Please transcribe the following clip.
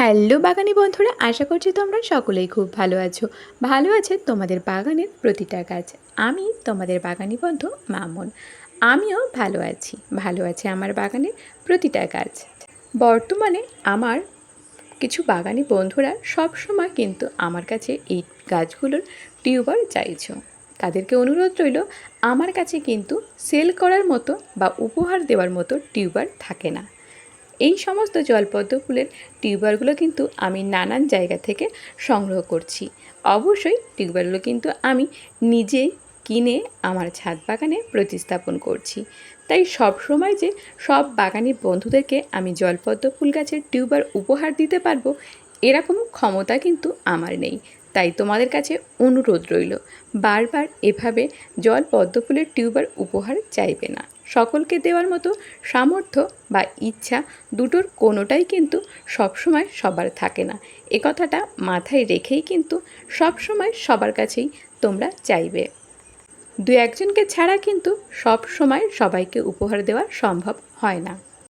Hello বাগানি বন্ধুরা, আশা করছি তোমরা সকলেই খুব ভালো আছো। ভালো আছে তোমাদের বাগানের প্রতিটা গাছ। আমি তোমাদের বাগানি বন্ধু মামুন। আমিও ভালো আছি, ভালো আছে আমার বাগানের প্রতিটা গাছ। বর্তমানে আমার কিছু বাগানি বন্ধুরা সব সময় কিন্তু আমার কাছে এই গাছগুলোর টিউবার চাইছো। তাদেরকে অনুরোধ রইল, আমার কাছে কিন্তু সেল করার মতো বা উপহার দেওয়ার মতো টিউবার থাকে না। এই সমস্ত জলপদ্ম ফুলের টিউবারগুলো কিন্তু আমি নানান জায়গা থেকে সংগ্রহ করছি। অবশ্যই টিউবারগুলো কিন্তু আমি নিজেই কিনে আমার ছাদ বাগানে প্রতিস্থাপন করছি। তাই সব সময় যে সব বাগানি বন্ধুদেরকে আমি জলপদ্ম ফুল গাছের টিউবার উপহার দিতে পারব, এরকম ক্ষমতা কিন্তু আমার নেই। তাই তোমাদের কাছে অনুরোধ রইল, বারবার এভাবে জল পদ্ম ফুলের টিউবার উপহার চাইবে না। সকলকে দেওয়ার মতো সামর্থ্য বা ইচ্ছা দুটোর কোনোটাই কিন্তু সবসময় সবার থাকে না। এ কথাটা মাথায় রেখেই কিন্তু সবসময় সবার কাছেই তোমরা চাইবে। দু একজনকে ছাড়া কিন্তু সব সময় সবাইকে উপহার দেওয়া সম্ভব হয় না।